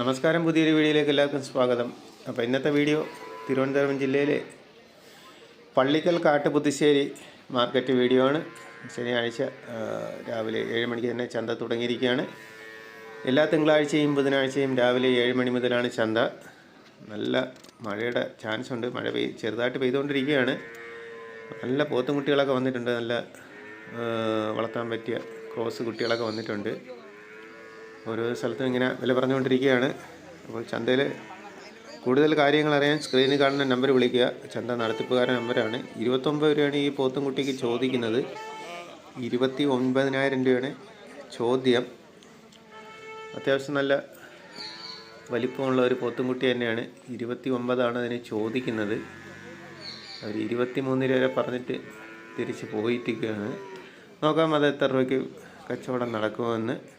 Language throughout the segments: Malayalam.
നമസ്കാരം. പുതിയൊരു വീഡിയോയിലേക്ക് എല്ലാവർക്കും സ്വാഗതം. അപ്പോൾ ഇന്നത്തെ വീഡിയോ തിരുവനന്തപുരം ജില്ലയിലെ പള്ളിക്കൽ കാട്ടുപുത്തിശ്ശേരി മാർക്കറ്റ് വീഡിയോ ആണ്. ശനിയാഴ്ച രാവിലെ ഏഴ് മണിക്ക് തന്നെ ചന്ത തുടങ്ങിയിരിക്കുകയാണ്. എല്ലാ തിങ്കളാഴ്ചയും ബുധനാഴ്ചയും രാവിലെ ഏഴ് മണി മുതലാണ് ചന്ത. നല്ല മഴയുടെ ചാൻസ് ഉണ്ട്. മഴ പെയ് ചെറുതായിട്ട് പെയ്തുകൊണ്ടിരിക്കുകയാണ്. നല്ല പോത്തും കുട്ടികളൊക്കെ വന്നിട്ടുണ്ട്. നല്ല വളർത്താൻ പറ്റിയ ക്രോസ് കുട്ടികളൊക്കെ വന്നിട്ടുണ്ട്. ഓരോ സ്ഥലത്തും ഇങ്ങനെ വില പറഞ്ഞുകൊണ്ടിരിക്കുകയാണ്. അപ്പോൾ ചന്തയിൽ കൂടുതൽ കാര്യങ്ങൾ അറിയാൻ സ്ക്രീനിൽ കാണുന്ന നമ്പർ വിളിക്കുക. ചന്ത നടത്തിപ്പുകാരൻ നമ്പരാണ്. ഇരുപത്തൊമ്പത് രൂപയാണ് ഈ പോത്തും കുട്ടിക്ക് ചോദിക്കുന്നത്. ഇരുപത്തി ഒൻപതിനായിരം രൂപയാണ് ചോദ്യം. അത്യാവശ്യം നല്ല വലിപ്പമുള്ള ഒരു പോത്തുംകുട്ടി തന്നെയാണ്. ഇരുപത്തി ഒമ്പതാണ് അതിന് ചോദിക്കുന്നത്. അവർ ഇരുപത്തി മൂന്ന് രൂപ വരെ പറഞ്ഞിട്ട് തിരിച്ച് പോയിട്ടിരിക്കുകയാണ്. നോക്കാം അത് എത്ര രൂപയ്ക്ക് കച്ചവടം നടക്കുമെന്ന്.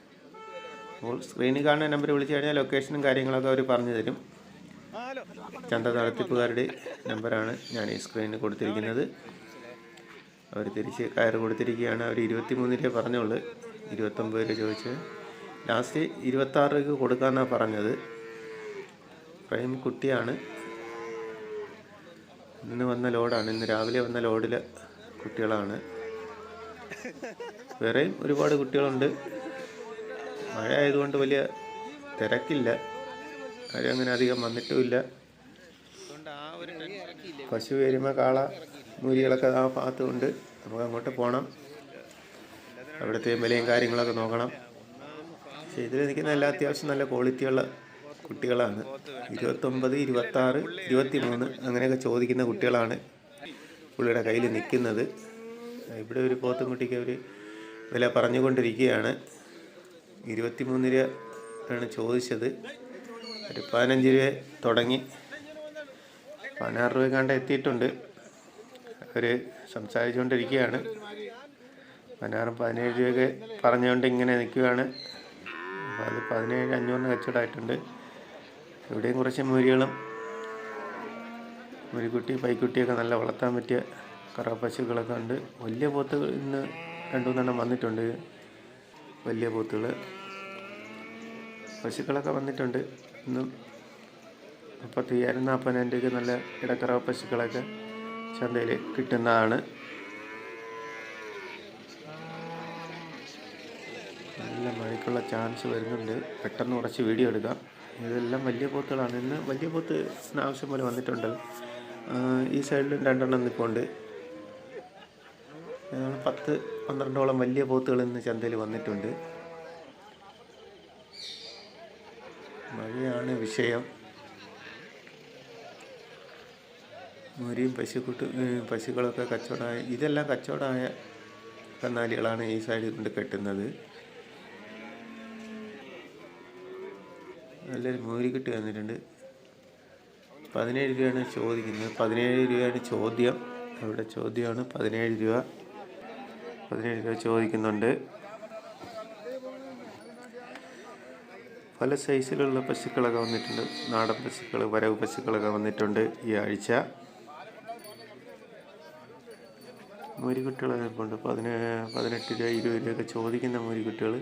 അപ്പോൾ സ്ക്രീനിൽ കാണുന്ന നമ്പർ വിളിച്ചു കഴിഞ്ഞാൽ ലൊക്കേഷനും കാര്യങ്ങളൊക്കെ അവർ പറഞ്ഞു തരും. ചന്ത നടത്തിപ്പുകാരുടെ നമ്പറാണ് ഞാൻ ഈ സ്ക്രീനിൽ കൊടുത്തിരിക്കുന്നത്. അവർ തിരിച്ച് കയർ കൊടുത്തിരിക്കുകയാണ്. അവർ ഇരുപത്തി മൂന്ന് രൂപ പറഞ്ഞുള്ളൂ. ഇരുപത്തൊമ്പത് രൂപ ചോദിച്ച്. ലാസ്റ്റ് ഇരുപത്താറ് രൂപ കൊടുക്കാമെന്നാണ് പറഞ്ഞത്. പ്രൈം കുട്ടിയാണ്. ഇന്ന് വന്ന ലോഡാണ്. ഇന്ന് രാവിലെ വന്ന ലോഡിലെ കുട്ടികളാണ്. വേറെയും ഒരുപാട് കുട്ടികളുണ്ട്. മഴ ആയതുകൊണ്ട് വലിയ തിരക്കില്ല. ആരും അങ്ങനെ അധികം വന്നിട്ടുമില്ല. പശു എരുമ കാള മുരികളൊക്കെ ആ ഭാഗത്തുണ്ട്. നമുക്ക് അങ്ങോട്ട് പോകണം അവിടുത്തെ വിലയും കാര്യങ്ങളൊക്കെ നോക്കണം. പക്ഷേ ഇതിൽ നിൽക്കുന്ന എല്ലാ അത്യാവശ്യം നല്ല ക്വാളിറ്റിയുള്ള കുട്ടികളാണ്. ഇരുപത്തൊമ്പത് ഇരുപത്താറ് ഇരുപത്തി മൂന്ന് അങ്ങനെയൊക്കെ ചോദിക്കുന്ന കുട്ടികളാണ് പുള്ളിയുടെ കയ്യിൽ നിൽക്കുന്നത്. ഇവിടെ ഒരു പോത്തും പോത്തുംകുട്ടിക്ക് അവർ വില പറഞ്ഞുകൊണ്ടിരിക്കുകയാണ്. ഇരുപത്തിമൂന്ന് മൂന്ന് രൂപയാണ് ചോദിച്ചത്. ഒരു പതിനഞ്ച് രൂപ തുടങ്ങി. പതിനാറ് രൂപ കണ്ട് എത്തിയിട്ടുണ്ട്. അവർ സംസാരിച്ചുകൊണ്ടിരിക്കുകയാണ്. പതിനാറും പതിനേഴ് രൂപയൊക്കെ പറഞ്ഞുകൊണ്ട് ഇങ്ങനെ നിൽക്കുകയാണ്. അപ്പോൾ അത് പതിനേഴ് അഞ്ഞൂറിന് കച്ചവടമായിട്ടുണ്ട്. ഇവിടെയും കുറച്ച് മുരികളും മുരിക്കുട്ടി പൈക്കുട്ടിയൊക്കെ നല്ല വളർത്താൻ പറ്റിയ കറവ പശുക്കളൊക്കെ ഉണ്ട്. വലിയ പോത്തുകൾ ഇന്ന് രണ്ടു മൂന്നെണ്ണം വന്നിട്ടുണ്ട്. വലിയ പോത്തുകൾ. പശുക്കളൊക്കെ വന്നിട്ടുണ്ട്. ഇന്നും മുപ്പത്തയ്യായിരം നാൽപ്പതിനായിരം രൂപയ്ക്ക് നല്ല ഇടക്കറ പശുക്കളൊക്കെ ചന്തയിൽ കിട്ടുന്നതാണ്. നല്ല മഴയ്ക്കുള്ള ചാൻസ് വരുന്നുണ്ട്. പെട്ടെന്ന് കുറച്ച് വീഡിയോ എടുക്കാം. ഇതെല്ലാം വലിയ പോത്തുകളാണ്. ഇന്ന് വലിയ പോത്ത് ആവശ്യം പോലെ വന്നിട്ടുണ്ട്. ഈ സൈഡിലും രണ്ടെണ്ണം നിൽപ്പുണ്ട്. പത്ത് പന്ത്രണ്ടോളം വലിയ പോത്തുകൾ ഇന്ന് ചന്തയിൽ വന്നിട്ടുണ്ട്. മഴയാണ് വിഷയം. മുരിയും പശുക്കുട്ടി പശുക്കളൊക്കെ കച്ചവടമായ ഇതെല്ലാം കച്ചവടമായ കന്നാലികളാണ് ഈ സൈഡിൽ കൊണ്ട് കെട്ടുന്നത്. നല്ലൊരു മൂരിക്കുട്ടി വന്നിട്ടുണ്ട്. പതിനേഴ് രൂപയാണ് ചോദിക്കുന്നത്. പതിനേഴ് രൂപയാണ് ചോദ്യം. അവിടെ ചോദ്യമാണ് പതിനേഴ് രൂപ. പതിനേഴ് രൂപ ചോദിക്കുന്നുണ്ട്. പല സൈസിലുള്ള പശുക്കളൊക്കെ വന്നിട്ടുണ്ട്. നാടൻ പശുക്കൾ വരവ് പശുക്കളൊക്കെ വന്നിട്ടുണ്ട് ഈ ആഴ്ച. മൂരിക്കുട്ടികൾ നിൽപ്പുണ്ട് പതിന പതിനെട്ട് രൂപ ഇരുപത് രൂപയൊക്കെ ചോദിക്കുന്ന മൂരിക്കുട്ടികൾ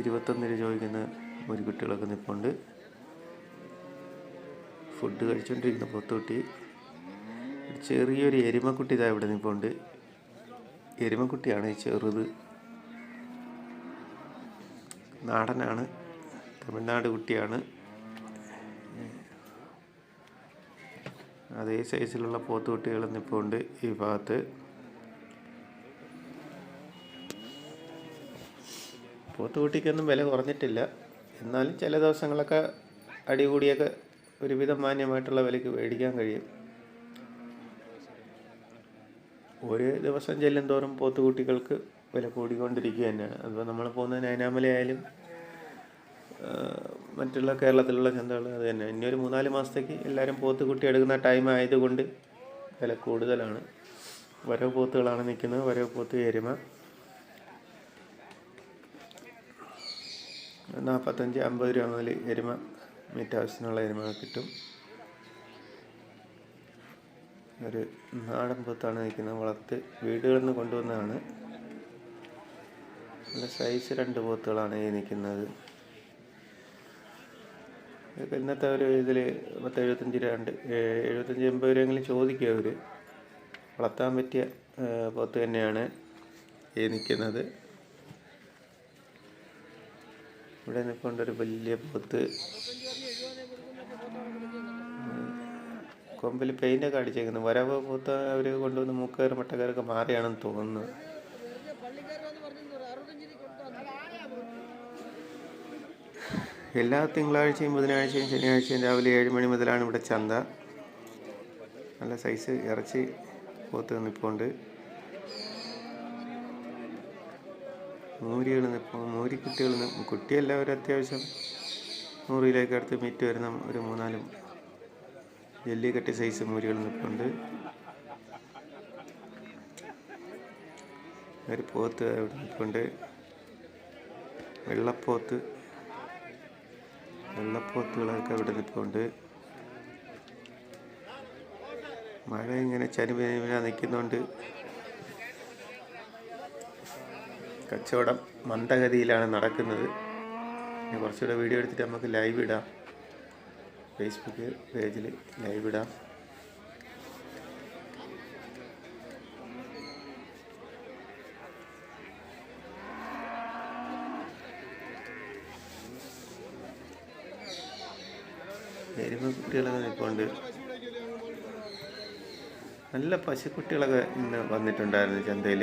ഇരുപത്തൊന്ന് രൂപ ചോദിക്കുന്ന മൂരിക്കുട്ടികളൊക്കെ നിൽപ്പുണ്ട് ഫുഡ് കഴിച്ചുകൊണ്ടിരിക്കുന്ന പൊത്തുകുട്ടി. ചെറിയൊരു എരുമക്കുട്ടി ഇതാ ഇവിടെ നിൽപ്പുണ്ട് എരുമക്കുട്ടിയാണ് ചെറുത്. നാടനാണ്. തമിഴ്നാട് കുട്ടിയാണ്. അതേ സൈസിലുള്ള പോത്തുകുട്ടികളും ഇപ്പോൾ ഉണ്ട് ഈ ഭാഗത്ത്. പോത്തുകുട്ടിക്കൊന്നും വില കുറഞ്ഞിട്ടില്ല. എന്നാലും ചില ദിവസങ്ങളൊക്കെ അടികൂടിയൊക്കെ ഒരുവിധം മാന്യമായിട്ടുള്ള വിലയ്ക്ക് മേടിക്കാൻ കഴിയും. ഒരു ദിവസം ചെല്ലും തോറും പോത്തുകുട്ടികൾക്ക് വില കൂടിക്കൊണ്ടിരിക്കുക തന്നെയാണ്. അതിപ്പോൾ നമ്മൾ പോകുന്ന നൈനാമലയായാലും മറ്റുള്ള കേരളത്തിലുള്ള ചന്തകൾ അത് തന്നെ. ഇനി ഒരു മൂന്നാൽ മാസത്തേക്ക് എല്ലാവരും പോത്തുകുട്ടി എടുക്കുന്ന ടൈം ആയതുകൊണ്ട് വില കൂടുതലാണ്. വരവ് പോത്തുകളാണ് നിൽക്കുന്നത്. വരവ് പോത്ത് എരുമ. നാൽപ്പത്തഞ്ച് അമ്പത് രൂപ മുതൽ എരുമ മീറ്റ് ആവശ്യത്തിനുള്ള എരുമ കിട്ടും. ഒരു നാടൻ പോത്താണ് നിൽക്കുന്നത്. വളർത്ത് വീടുകളിൽ നിന്ന് കൊണ്ടുവന്നതാണ്. നല്ല സൈസ് രണ്ട് പോത്തുകളാണ് ഈ നിൽക്കുന്നത് ഇതൊക്കെ ഇന്നത്തെ ഒരു ഇതിൽ പത്ത് എഴുപത്തഞ്ച് രണ്ട് എഴുപത്തഞ്ച് എൺപത് രൂപയെങ്കിലും ചോദിക്കുക അവർ വളർത്താൻ പറ്റിയ പോത്ത് തന്നെയാണ് ഈ നിൽക്കുന്നത് ഇവിടെ നിൽക്കൊണ്ടൊരു വലിയ പോത്ത്. കൊമ്പിൽ പെയിന്റൊക്കെ അടിച്ചേക്കുന്നു. വരവ് പോത്ത് അവർ കൊണ്ടുവന്ന് മൂക്കേറ് മട്ടക്കാരൊക്കെ മാറിയാണെന്ന് തോന്നുന്നു. എല്ലാ തിങ്കളാഴ്ചയും ബുധനാഴ്ചയും ശനിയാഴ്ചയും രാവിലെ ഏഴ് മണി മുതലാണ് ഇവിടെ ചന്ത. നല്ല സൈസ് ഇറച്ചി പോത്ത് നിൽപ്പുണ്ട് മൂരികൾ നിൽപ്പോൾ മൂരിക്കുട്ടികൾ കുട്ടിയല്ല ഒരു അത്യാവശ്യം. നൂറ് കിലോയ്ക്ക് അടുത്ത് മീറ്റ് വരുന്ന ഒരു മൂന്നാലും ജല്ലിക്കട്ടി സൈസ് മൂരികൾ നിൽപ്പുണ്ട് ഒരു പോത്ത് അവിടെ വെള്ളപ്പോത്ത്. വെള്ളപ്പോത്തുകളൊക്കെ ഇവിടെ നിൽപ്പുണ്ട്. മഴ ഇങ്ങനെ ചനിവിന നിൽക്കുന്നുണ്ട്. കച്ചവടം മന്ദഗതിയിലാണ് നടക്കുന്നത്. കുറച്ചുകൂടെ വീഡിയോ എടുത്തിട്ട് നമുക്ക് ലൈവ് ഇടാം. ഫേസ്ബുക്ക് പേജിൽ ലൈവ് ഇടാം. എരുമക്കുട്ടികളൊക്കെ നിൽപ്പുണ്ട്. നല്ല പശുക്കുട്ടികളൊക്കെ ഇന്ന് വന്നിട്ടുണ്ടായിരുന്നു ചന്തയിൽ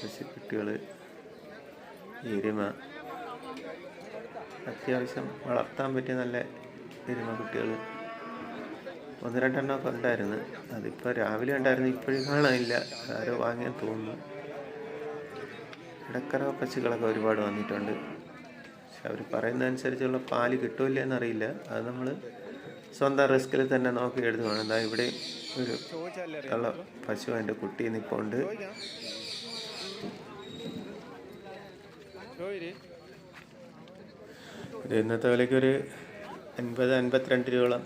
പശുക്കുട്ടികൾ എരുമ. അത്യാവശ്യം വളർത്താൻ പറ്റിയ നല്ല എരുമ കുട്ടികൾ ഒന്ന് രണ്ടെണ്ണമൊക്കെ ഉണ്ടായിരുന്നു. അതിപ്പോൾ രാവിലെ ഉണ്ടായിരുന്നു ഇപ്പോഴും കാണാനില്ല. ആരോ വാങ്ങിയാൻ തോന്നുന്നു. ഇടക്കര പശുക്കളൊക്കെ ഒരുപാട് വന്നിട്ടുണ്ട്. പക്ഷെ അവർ പറയുന്ന അനുസരിച്ചുള്ള പാൽ കിട്ടില്ല എന്നറിയില്ല. അത് നമ്മൾ സ്വന്തം റിസ്കിൽ തന്നെ നോക്കി എടുത്തു വേണം എന്താ ഇവിടെ ഒരു ഉള്ള പശു എന്റെ കുട്ടി നിൽപ്പുണ്ട് ഇന്നത്തെ വിലയ്ക്ക് ഒരു അൻപത് അൻപത്തിരണ്ട് രൂപയോളം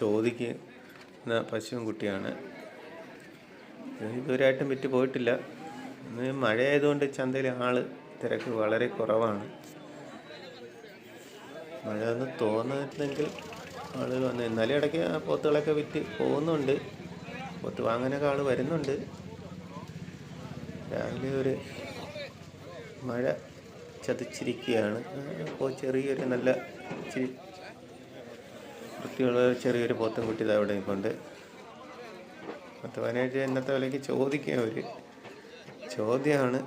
ചോദിക്കുന്ന പശുവും കുട്ടിയാണ്. ഇത് ഇതുവരെയായിട്ടും വിറ്റ് പോയിട്ടില്ല. ഇന്ന് മഴയായതുകൊണ്ട് ചന്തയിൽ ആൾ തിരക്ക് വളരെ കുറവാണ്. മഴ ഒന്ന് തോന്നുന്നെങ്കിൽ ആളുകൾ വന്ന് എന്നാലും ഇടയ്ക്ക് പോത്തുകളൊക്കെ വിറ്റ് പോകുന്നുണ്ട്. പോത്ത് വാങ്ങാനൊക്കെ ആൾ വരുന്നുണ്ട്. രാവിലെ ഒരു മഴ ചതിച്ചിരിക്കുകയാണ്. അപ്പോൾ ചെറിയൊരു നല്ല ഇച്ചിരി വൃത്തിയുള്ള ചെറിയൊരു പോത്തും കുട്ടി അവിടെ കൊണ്ട് പത്ത് പതിനേഴ് ഇന്നത്തെ വിലയ്ക്ക് ചോദിക്കുക അവർ ചോദ്യമാണ്.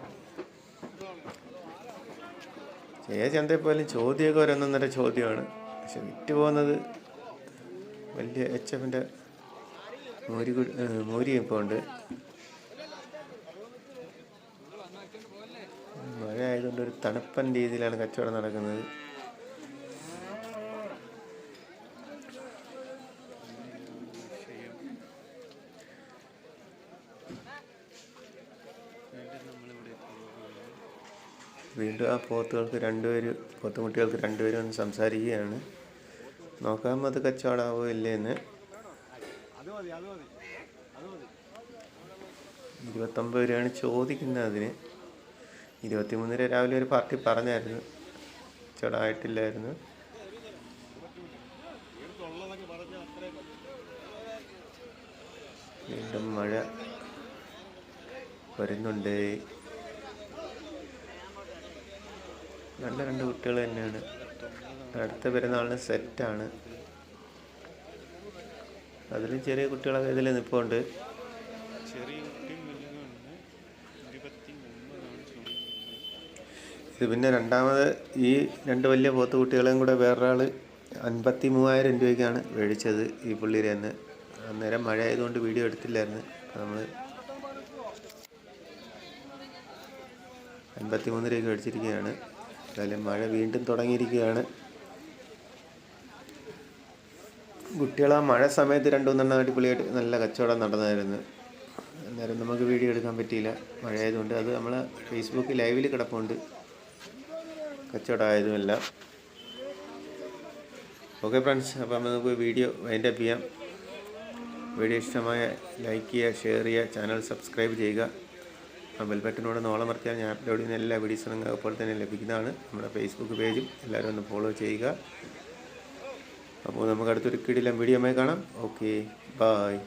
ഏത് ചന്തയിൽ പോയാലും ചോദ്യമൊക്കെ ഒരൊന്നൊന്നര ചോദ്യമാണ്. പക്ഷെ വിറ്റ് പോകുന്നത് വലിയ എച്ച് എഫിന്റെ മോരി മോരി ഇപ്പോൾ ഉണ്ട് മഴ ആയതുകൊണ്ട് ഒരു തണുപ്പൻ രീതിയിലാണ് കച്ചവടം നടക്കുന്നത്. വീണ്ടും ആ പോത്തുകൾക്ക് രണ്ടുപേര് പോത്തുമുട്ടികൾക്ക് രണ്ടുപേരും ഒന്ന് സംസാരിക്കുകയാണ്. നോക്കാം അത് കച്ചവടമാവോ ഇല്ലേ എന്ന് ഇരുപത്തൊമ്പത് രൂപയാണ് ചോദിക്കുന്നത് അതിന്. ഇരുപത്തിമൂന്ന് രൂപ രാവിലെ ഒരു പാർട്ടി പറഞ്ഞായിരുന്നു. കച്ചവടമായിട്ടില്ലായിരുന്നു. വീണ്ടും മഴ വരുന്നുണ്ട്. നല്ല രണ്ട് കുട്ടികൾ തന്നെയാണ്. അടുത്ത പെരുന്നാളിന് സെറ്റാണ്. അതിലും ചെറിയ കുട്ടികളൊക്കെ ഇതിൽ നിൽപ്പുണ്ട് ഇത് പിന്നെ രണ്ടാമത് ഈ രണ്ട് വലിയ പോത്ത് കുട്ടികളെയും കൂടെ വേറൊരാൾ അൻപത്തി മൂവായിരം രൂപയ്ക്കാണ് മേടിച്ചത് ഈ പുള്ളിയുടെ അന്ന് അന്നേരം മഴ ആയതുകൊണ്ട് വീഡിയോ എടുത്തില്ലായിരുന്നു. നമ്മൾ അൻപത്തി മൂന്ന് രൂപയ്ക്ക് മേടിച്ചിരിക്കുകയാണ്. എന്തായാലും മഴ വീണ്ടും തുടങ്ങിയിരിക്കുകയാണ്. കുട്ടികൾ ആ മഴ സമയത്ത് രണ്ടു മൂന്നെണ്ണം അടിപൊളിയായിട്ട് നല്ല കച്ചവടം നടന്നായിരുന്നു. അന്നേരം നമുക്ക് വീഡിയോ എടുക്കാൻ പറ്റിയില്ല. മഴയായതുകൊണ്ട് അത് നമ്മൾ ഫേസ്ബുക്ക് ലൈവിൽ കിടപ്പുണ്ട്. കച്ചവടമായതുമല്ല ഓക്കെ ഫ്രണ്ട്സ് അപ്പം നമുക്ക് വീഡിയോ വൈൻഡപ്പ് ചെയ്യാം. വീഡിയോ ഇഷ്ടമായ ലൈക്ക് ചെയ്യുക ഷെയർ ചെയ്യുക ചാനൽ സബ്സ്ക്രൈബ് ചെയ്യുക. ആ ബെൽ ബട്ടനോട് നോളമർത്തിയാൽ ഞാൻ അപ്ലോഡ് ചെയ്യുന്ന എല്ലാ വീഡിയോസും നിങ്ങൾക്ക് തന്നെ ലഭിക്കുന്നതാണ്. നമ്മുടെ ഫേസ്ബുക്ക് പേജും എല്ലാവരും ഒന്ന് ഫോളോ ചെയ്യുക. അപ്പോൾ നമുക്ക് അടുത്തൊരു കിടിലം വീഡിയോ കാണാം. Okay bye